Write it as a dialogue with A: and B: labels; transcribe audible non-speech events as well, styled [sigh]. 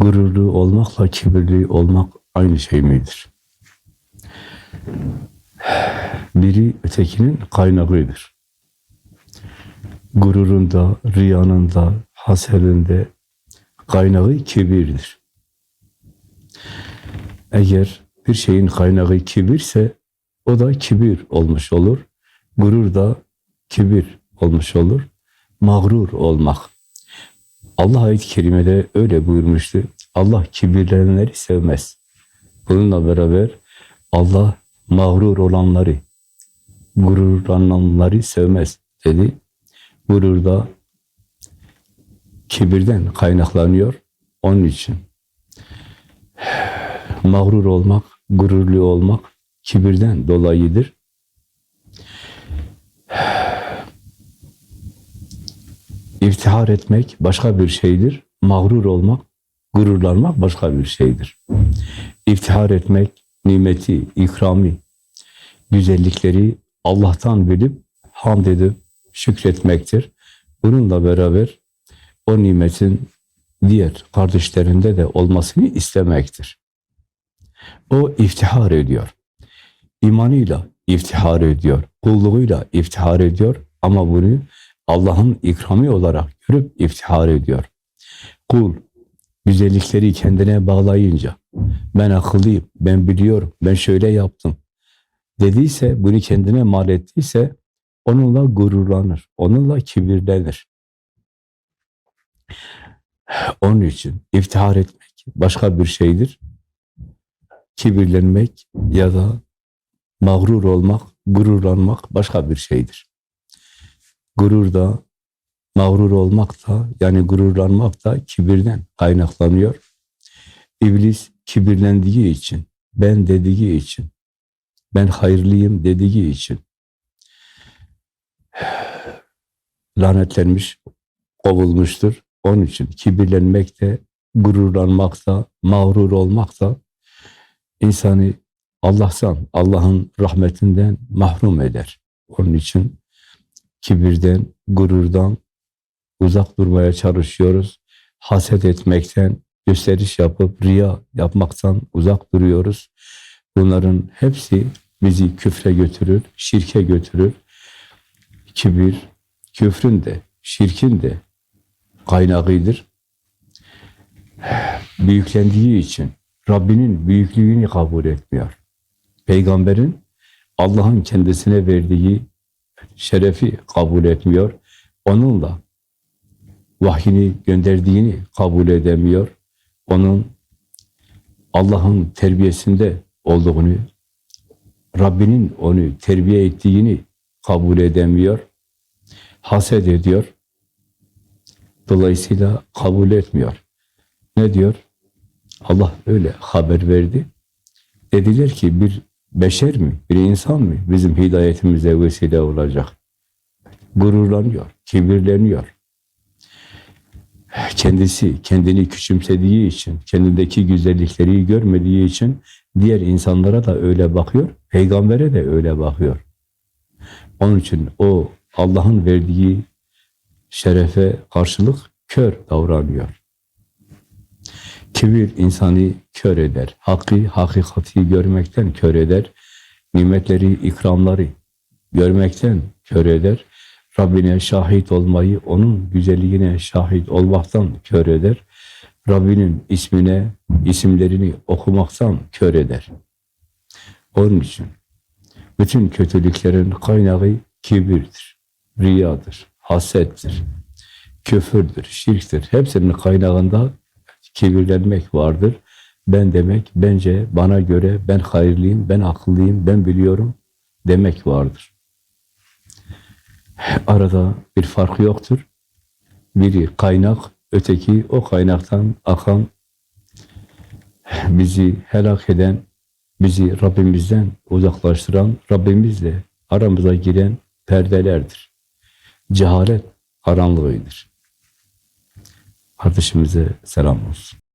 A: Gururlu olmakla kibirli olmak aynı şey midir? Biri ötekinin kaynağıdır. Gururunda, riyanında, hasedinde kaynağı kibirdir. Eğer bir şeyin kaynağı kibirse o da kibir olmuş olur. Gurur da kibir olmuş olur. Mağrur olmak. Allah ayet-i kerimede öyle buyurmuştu. Allah kibirlenenleri sevmez. Bununla beraber Allah mağrur olanları, gururlananları sevmez dedi. Gurur da kibirden kaynaklanıyor. Onun için [sighs] mağrur olmak, gururlu olmak kibirden dolayıdır. İftihar etmek başka bir şeydir. Mağrur olmak, gururlanmak başka bir şeydir. İftihar etmek, nimeti, ikrami, güzellikleri Allah'tan bilip hamd edip şükretmektir. Bununla beraber o nimetin diğer kardeşlerinde de olmasını istemektir. O iftihar ediyor. İmanıyla iftihar ediyor. Kulluğuyla iftihar ediyor. Ama bunu Allah'ın ikrami olarak görüp iftihar ediyor. Kul güzellikleri kendine bağlayınca ben akıllıyım, ben biliyorum, ben şöyle yaptım dediyse, bunu kendine mal ettiyse onunla gururlanır, onunla kibirlenir. Onun için iftihar etmek başka bir şeydir. Kibirlenmek ya da mağrur olmak, gururlanmak başka bir şeydir. Gurur da, mağrur olmak da, yani gururlanmak da kibirden kaynaklanıyor. İblis kibirlendiği için, ben dediği için, ben hayırlıyım dediği için lanetlenmiş, kovulmuştur. Onun için kibirlenmek de, gururlanmak da, mağrur olmak da insanı Allah'tan, Allah'ın rahmetinden mahrum eder. Onun için kibirden, gururdan uzak durmaya çalışıyoruz. Haset etmekten, gösteriş yapıp riya yapmaktan uzak duruyoruz. Bunların hepsi bizi küfre götürür, şirke götürür. Kibir, küfrün de, şirkin de kaynağıdır. Büyüklendiği için Rabbinin büyüklüğünü kabul etmiyor. Peygamberin Allah'ın kendisine verdiği şerefi kabul etmiyor. Onunla vahyini gönderdiğini kabul edemiyor. Onun Allah'ın terbiyesinde olduğunu, Rabbinin onu terbiye ettiğini kabul edemiyor. Haset ediyor. Dolayısıyla kabul etmiyor. Ne diyor? Allah öyle haber verdi. Dediler ki bir beşer mi, bir insan mı bizim hidayetimize vesile olacak? Gururlanıyor, kibirleniyor. Kendisi kendini küçümsediği için, kendindeki güzellikleri görmediği için diğer insanlara da öyle bakıyor, peygambere de öyle bakıyor. Onun için o Allah'ın verdiği şerefe karşılık kör davranıyor. Kibir insanı kör eder. Hakkı, hakikati görmekten kör eder. Nimetleri, ikramları görmekten kör eder. Rabbine şahit olmayı, onun güzelliğine şahit olmaktan kör eder. Rabbinin ismine, isimlerini okumaktan kör eder. Onun için bütün kötülüklerin kaynağı kibirdir, riyadır, hasettir, küfürdür, şirktir. Hepsinin kaynağında kibirlenmek vardır. Ben demek, bence, bana göre, ben hayırlıyım, ben akıllıyım, ben biliyorum demek vardır. Arada bir fark yoktur. Biri kaynak, öteki o kaynaktan akan, bizi helak eden, bizi Rabbimizden uzaklaştıran, Rabbimizle aramıza giren perdelerdir. Cehalet karanlığıdır. Kardeşimize selam olsun.